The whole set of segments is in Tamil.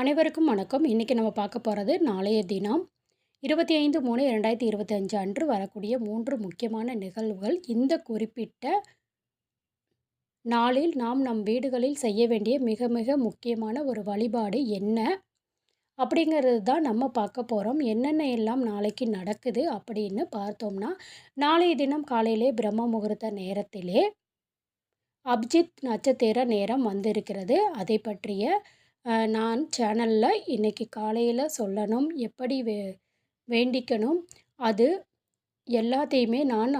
அனைவருக்கும் வணக்கம். இன்றைக்கி நம்ம பார்க்க போகிறது நாளைய தினம் இருபத்தி ஐந்து மூணு ரெண்டாயிரத்தி இருபத்தஞ்சு அன்று வரக்கூடிய மூன்று முக்கியமான நிகழ்வுகள். இந்த குறிப்பிட்ட நாளில் நாம் நம் வீடுகளில் செய்ய வேண்டிய மிக மிக முக்கியமான ஒரு வழிபாடு என்ன? அப்படிங்கிறது தான் நம்ம பார்க்க போகிறோம் என்னென்ன எல்லாம் நாளைக்கு நடக்குது அப்படின்னு பார்த்தோம்னா நாளைய தினம் காலையிலே பிரம்ம முகூர்த்த நேரத்திலே அப்ஜித் நட்சத்திர நேரம் வந்திருக்கிறது. அதை பற்றிய நான் சேனலில் இன்றைக்கி காலையில் சொல்லணும் எப்படி வே வேண்டிக்கணும் அது எல்லாத்தையுமே நான்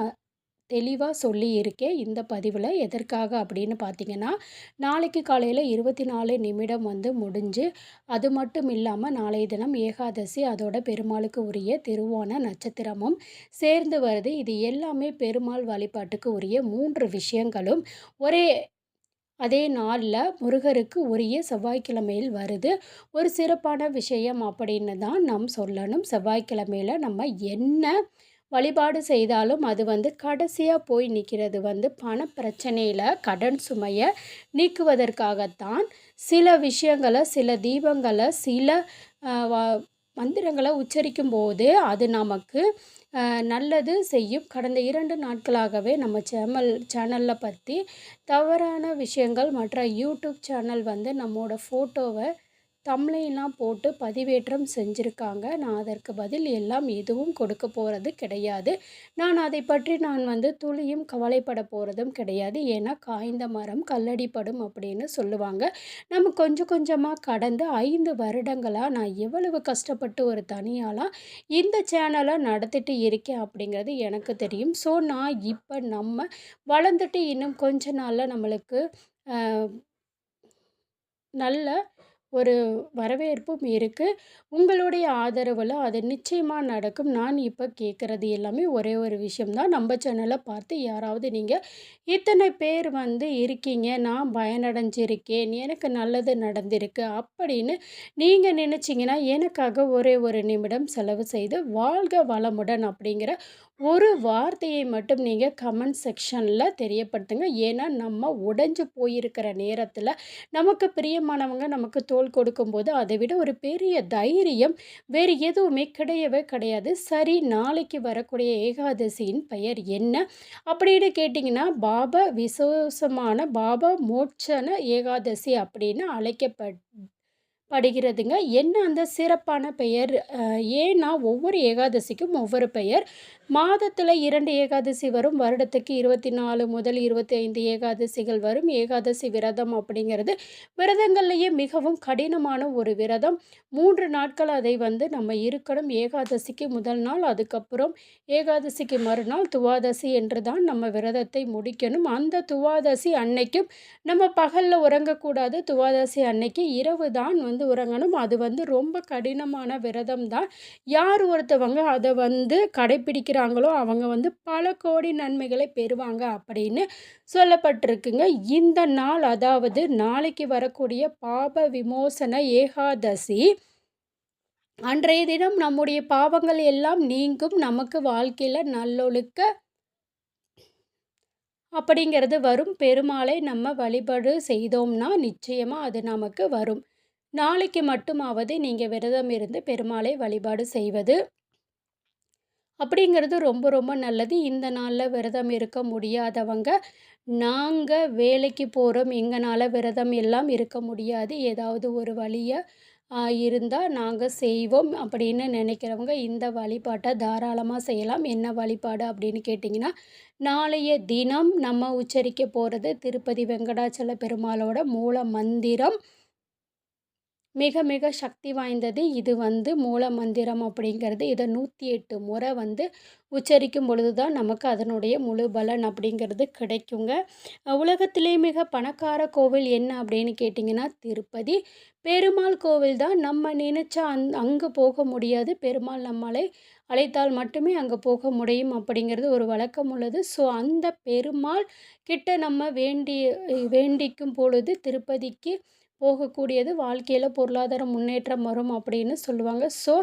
தெளிவாக சொல்லியிருக்கேன். இந்த பதிவில் எதற்காக அப்படின்னு பார்த்தீங்கன்னா நாளைக்கு காலையில் இருபத்தி நாலு நிமிடம் வந்து முடிஞ்சு அது மட்டும் இல்லாமல் நாளைய தினம் ஏகாதசி அதோட பெருமாளுக்கு உரிய திருவோண நட்சத்திரமும் சேர்ந்து வருது. இது எல்லாமே பெருமாள் வழிபாட்டுக்கு உரிய மூன்று விஷயங்களும். ஒரே அதே நாளில் முருகருக்கு உரிய செவ்வாய்க்கிழமையில் வருது. ஒரு சிறப்பான விஷயம் அப்படின்னு தான் நாம் சொல்லணும். செவ்வாய்க்கிழமையில் நம்ம என்ன வழிபாடு செய்தாலும் அது வந்து கடைசியாக போய் நிற்கிறது வந்து பண பிரச்சனையில் கடன் சுமையை நீக்குவதற்காகத்தான் சில விஷயங்களை சில தீபங்களை சில மந்திரங்களை உச்சரிக்கும் போது அது நமக்கு நல்லது செய்யும். கடந்த இரண்டு நாட்களாகவே நம்ம சேனல் சேனலில் பற்றி தவறான விஷயங்கள் மற்ற யூடியூப் சேனல் வந்து நம்மோட ஃபோட்டோவை தம்ளைன்லாம் போட்டு பதிவேற்றம் செஞ்சுருக்காங்க. நான் அதற்கு பதில் எல்லாம் எதுவும் கொடுக்க போகிறது கிடையாது. நான் அதை பற்றி நான் வந்து துளியும் கவலைப்பட போகிறதும் கிடையாது. ஏன்னா காய்ந்த மரம் கல்லடிப்படும் அப்படின்னு சொல்லுவாங்க. நம்ம கொஞ்சம் கொஞ்சமாக கடந்து ஐந்து வருடங்களாக நான் எவ்வளவு கஷ்டப்பட்டு ஒரு தனியாளாக இந்த சேனலை நடத்திட்டு இருக்கேன் அப்படிங்கிறது எனக்கு தெரியும். ஸோ நான் இப்போ நம்ம வளர்ந்துட்டு இன்னும் கொஞ்ச நாளில் நம்மளுக்கு நல்ல ஒரு வரவேற்பும் இருக்குது உங்களுடைய ஆதரவில் அது நிச்சயமாக நடக்கும். நான் இப்போ கேட்குறது எல்லாமே ஒரே ஒரு விஷயம்தான். நம்ம சேனலை பார்த்து யாராவது நீங்கள் இத்தனை பேர் வந்து இருக்கீங்க நான் பயனடைஞ்சிருக்கேன் எனக்கு நல்லது நடந்திருக்கு அப்படின்னு நீங்கள் நினச்சிங்கன்னா எனக்காக ஒரே ஒரு நிமிடம் செலவு செய்து வாழ்க வளமுடன் அப்படிங்கிற ஒரு வார்த்தையை மட்டும் நீங்கள் கமெண்ட் செக்ஷனில் தெரியப்படுத்துங்க. ஏன்னா நம்ம உடைஞ்சு போயிருக்கிற நேரத்தில் நமக்கு பிரியமானவங்க நமக்கு தோல் கொடுக்கும்போது அதை விட ஒரு பெரிய தைரியம் வேறு எதுவுமே கிடையவே கிடையாது. சரி நாளைக்கு வரக்கூடிய ஏகாதசியின் பெயர் என்ன? அப்படின்னு கேட்டிங்கன்னா பாபா விசேஷமான பாபா மோட்சன ஏகாதசி அப்படின்னு அழைக்கப்பட் படுகிறதுங்க. என்ன அந்த சிறப்பான பெயர்? ஏன்னா ஒவ்வொரு ஏகாதசிக்கும் ஒவ்வொரு பெயர். மாதத்தில் இரண்டு ஏகாதசி வரும் வருடத்துக்கு இருபத்தி நாலு முதல் இருபத்தி ஐந்து ஏகாதசிகள் வரும். ஏகாதசி விரதம் அப்படிங்கிறது விரதங்கள்லேயே மிகவும் கடினமான ஒரு விரதம். மூன்று நாட்கள் அதை வந்து நம்ம இருக்கணும். ஏகாதசிக்கு முதல் நாள் அதுக்கப்புறம் ஏகாதசிக்கு மறுநாள் துவாதசி என்று தான் நம்ம விரதத்தை முடிக்கணும். அந்த துவாதசி அன்னைக்கும் நம்ம பகலில் உறங்கக்கூடாது. துவாதசி அன்னைக்கு இரவு தான் வந்து உறங்கணும். அது வந்து ரொம்ப கடினமான விரதம் தான். யார் ஒருத்தவங்க அதை வந்து கடைபிடிக்கிறாங்களோ அவங்க வந்து பல கோடி நன்மைகளை பெறுவாங்க அப்படின்னு சொல்லப்பட்டிருக்குங்க. இந்த நாள் அதாவது நாளைக்கு வரக்கூடிய பாப விமோசன ஏகாதசி. அன்றைய தினம் நம்முடைய பாவங்கள் எல்லாம் நீங்கும். நமக்கு வாழ்க்கையில் நல்லொழுக்க அப்படிங்கிறது வரும். பெருமாளை நம்ம வழிபாடு செய்தோம்னா நிச்சயமாக அது நமக்கு வரும். நாளைக்கு மட்டுமாவது நீங்கள் விரதம் இருந்து பெருமாளை வழிபாடு செய்வது அப்படிங்கிறது ரொம்ப ரொம்ப நல்லது. இந்த நாளில் விரதம் இருக்க முடியாதவங்க நாங்கள் வேலைக்கு போகிறோம் எங்களால் விரதம் எல்லாம் இருக்க முடியாது ஏதாவது ஒரு வழியை இருந்தால் நாங்கள் செய்வோம் அப்படின்னு நினைக்கிறவங்க இந்த வழிபாட்டை தாராளமாக செய்யலாம். என்ன வழிபாடு அப்படின்னு கேட்டிங்கன்னா நாளைய தினம் நம்ம உச்சரிக்க போகிறது திருப்பதி வெங்கடாச்சல பெருமாளோட மூல மந்திரம். மிக மிக சக்தி வாய்ந்தது இது வந்து மூல மந்திரம் அப்படிங்கிறது. இதை நூற்றி எட்டு முறை வந்து உச்சரிக்கும் பொழுது தான் நமக்கு அதனுடைய முழு பலன் அப்படிங்கிறது கிடைக்குங்க. உலகத்திலே மிக பணக்கார கோவில் என்ன அப்படின்னு கேட்டிங்கன்னா திருப்பதி. பெருமாள் கோவில் தான் நம்ம நினச்சா அந் அங்கே போக முடியாது. பெருமாள் நம்மளை அழைத்தால் மட்டுமே அங்கே போக முடியும் அப்படிங்கிறது ஒரு வழக்கம் உள்ளது. ஸோ அந்த பெருமாள் கிட்ட நம்ம வேண்டி வேண்டிக்கும் பொழுது திருப்பதிக்கு போகக்கூடியது வாழ்க்கையில் பொருளாதார முன்னேற்றம் வரும் அப்படின்னு சொல்லுவாங்க. ஸோ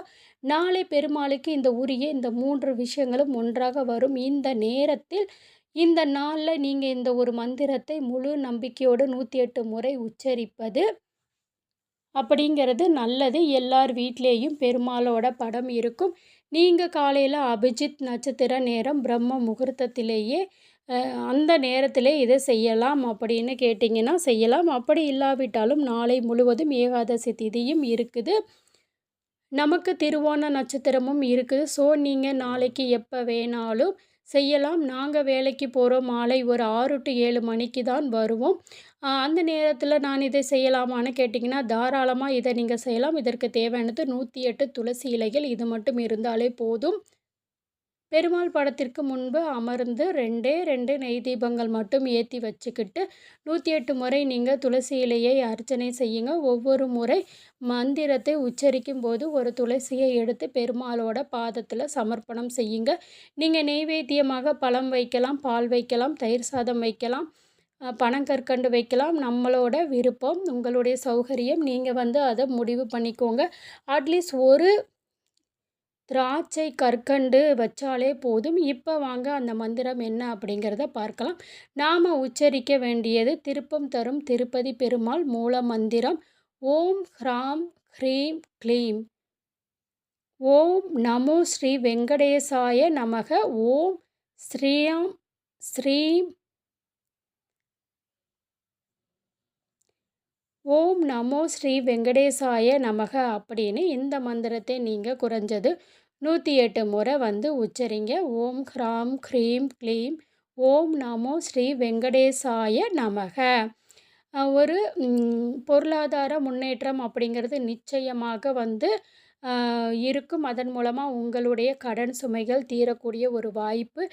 நாளை பெருமாளுக்கு இந்த உரிய இந்த மூன்று விஷயங்களும் ஒன்றாக வரும். இந்த நேரத்தில் இந்த நாளில் நீங்கள் இந்த ஒரு மந்திரத்தை முழு நம்பிக்கையோடு நூற்றி எட்டு முறை உச்சரிப்பது அப்படிங்கிறது நல்லது. எல்லார் வீட்லேயும் பெருமாளோட படம் இருக்கும். நீங்கள் காலையில் அபிஜித் நட்சத்திர நேரம் பிரம்ம முகூர்த்தத்திலேயே அந்த நேரத்தில் இதை செய்யலாம் அப்படின்னு கேட்டிங்கன்னா செய்யலாம். அப்படி இல்லாவிட்டாலும் நாளை முழுவதும் ஏகாதசி திதியும் இருக்குது. நமக்கு திருவோண நட்சத்திரமும் இருக்குது. ஸோ நீங்கள் நாளைக்கு எப்போ வேணாலும் செய்யலாம். நாங்கள் வேலைக்கு போகிறோம் மாலை ஒரு ஆறு டு ஏழு மணிக்கு தான் வருவோம். அந்த நேரத்தில் நான் இதை செய்யலாமான்னு கேட்டிங்கன்னா தாராளமாக இதை நீங்கள் செய்யலாம். இதற்கு தேவையானது நூற்றி எட்டு துளசி இலைகள். இது மட்டும் இருந்தாலே போதும். பெருமாள் படத்திற்கு முன்பு அமர்ந்து ரெண்டே ரெண்டு நெய் தீபங்கள் மட்டும் ஏற்றி வச்சுக்கிட்டு நூற்றி எட்டு முறை நீங்கள் துளசி இலையை அர்ச்சனை செய்யுங்க. ஒவ்வொரு முறை மந்திரத்தை உச்சரிக்கும் போது ஒரு துளசியை எடுத்து பெருமாளோட பாதத்தில் சமர்ப்பணம் செய்யுங்க. நீங்கள் நெய்வேத்தியமாக பழம் வைக்கலாம் பால் வைக்கலாம் தயிர் சாதம் வைக்கலாம் பனங்கற்கண்டு வைக்கலாம். நம்மளோட விருப்பம் உங்களுடைய சௌகரியம். நீங்கள் வந்து அதை முடிவு பண்ணிக்கோங்க. அட்லீஸ்ட் ஒரு திராட்சை கற்கண்டு வச்சாலே போதும். இப்போ வாங்க அந்த மந்திரம் என்ன அப்படிங்கிறத பார்க்கலாம். நாம் உச்சரிக்க வேண்டியது திருப்பம் தரும் திருப்பதி பெருமாள் மூல மந்திரம். ஓம் ஹ்ராம் ஹ்ரீம் க்ளீம். ஓம் நமோ ஸ்ரீ வெங்கடேசாய நமக. ஓம் ஸ்ரீயம் ஸ்ரீம் ஓம் நமோ ஸ்ரீ வெங்கடேசாய நமக அப்படின்னு இந்த மந்திரத்தை நீங்கள் குறைஞ்சது நூற்றி எட்டு முறை வந்து உச்சரிங்க. ஓம் ஹ்ராம் க்ரீம் க்ளீம். ஓம் நமோ ஸ்ரீ வெங்கடேசாய நமக. ஒரு பொருளாதார முன்னேற்றம் அப்படிங்கிறது நிச்சயமாக வந்து இருக்கும். அதன் மூலமாக உங்களுடைய கடன் சுமைகள் தீரக்கூடிய ஒரு வாய்ப்பு.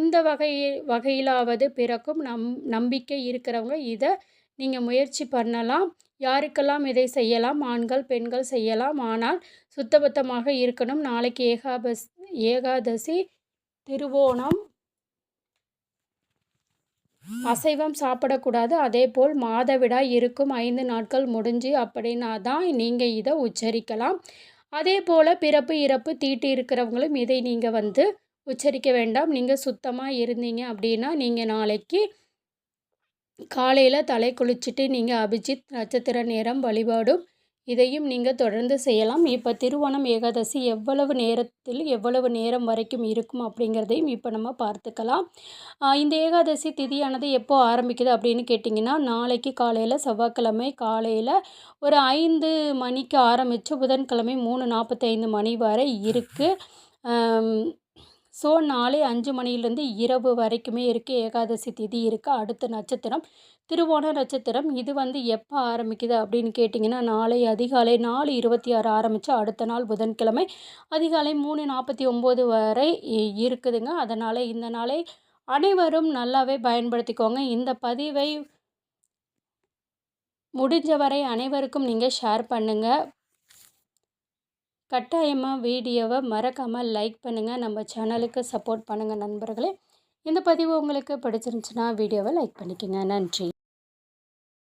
இந்த வகை வகையிலாவது பிறக்கும். நம் நம்பிக்கை இருக்கிறவங்க இதை நீங்கள் முயற்சி பண்ணலாம். யாருக்கெல்லாம் இதை செய்யலாம்? ஆண்கள் பெண்கள் செய்யலாம். ஆனால் சுத்தபத்தமாக இருக்கணும். நாளைக்கு ஏகாபஸ் ஏகாதசி திருவோணம். அசைவம் சாப்பிடக்கூடாது. அதே போல் மாதவிடாய் இருக்கும் ஐந்து நாட்கள் முடிஞ்சு அப்படின்னா தான் நீங்கள் இதை உச்சரிக்கலாம். அதே போல் பிறப்பு இறப்பு தீட்டு இருக்கிறவங்களும் இதை நீங்கள் வந்து உச்சரிக்க வேண்டாம். நீங்கள் சுத்தமாக இருந்தீங்க அப்படின்னா நீங்கள் நாளைக்கு காலையில் தலை குளிச்சுட்டு நீங்கள் அபிஜித் நட்சத்திர நேரம் வழிபாடும் இதையும் நீங்கள் தொடர்ந்து செய்யலாம். இப்போ திருவோணம் ஏகாதசி எவ்வளவு நேரத்தில் எவ்வளவு நேரம் வரைக்கும் இருக்கும் அப்படிங்கிறதையும் இப்போ நம்ம பார்த்துக்கலாம். இந்த ஏகாதசி திதியானது எப்போ ஆரம்பிக்குது அப்படின்னு கேட்டிங்கன்னா நாளைக்கு காலையில் செவ்வாய்க்கிழமை காலையில் ஒரு ஐந்து மணிக்கு ஆரம்பித்து புதன்கிழமை மூணு நாற்பத்தைந்து மணி வரை இருக்குது ஸோ நாளை அஞ்சு மணிலேருந்து இரவு வரைக்குமே இருக்குது ஏகாதசி திதி இருக்குது அடுத்த நட்சத்திரம் திருவோண நட்சத்திரம். இது வந்து எப்போ ஆரம்பிக்குது அப்படின்னு கேட்டிங்கன்னா நாளை அதிகாலை நாலு இருபத்தி ஆறு ஆரம்பித்து அடுத்த நாள் புதன்கிழமை அதிகாலை மூணு நாற்பத்தி ஒம்பது வரை இருக்குதுங்க. அதனால் இந்த நாளை அனைவரும் நல்லாவே பயன்படுத்திக்கோங்க. இந்த பதிவை முடிஞ்சவரை அனைவருக்கும் நீங்கள் ஷேர் பண்ணுங்கள் கட்டாயமாக வீடியோவை மறக்காமல் லைக் பண்ணுங்கள் நம்ம சேனலுக்கு சப்போர்ட் பண்ணுங்கள் நண்பர்களே. இந்த பதிவு உங்களுக்கு பிடிச்சிருந்துச்சுன்னா வீடியோவை லைக் பண்ணிக்கோங்க. நன்றி.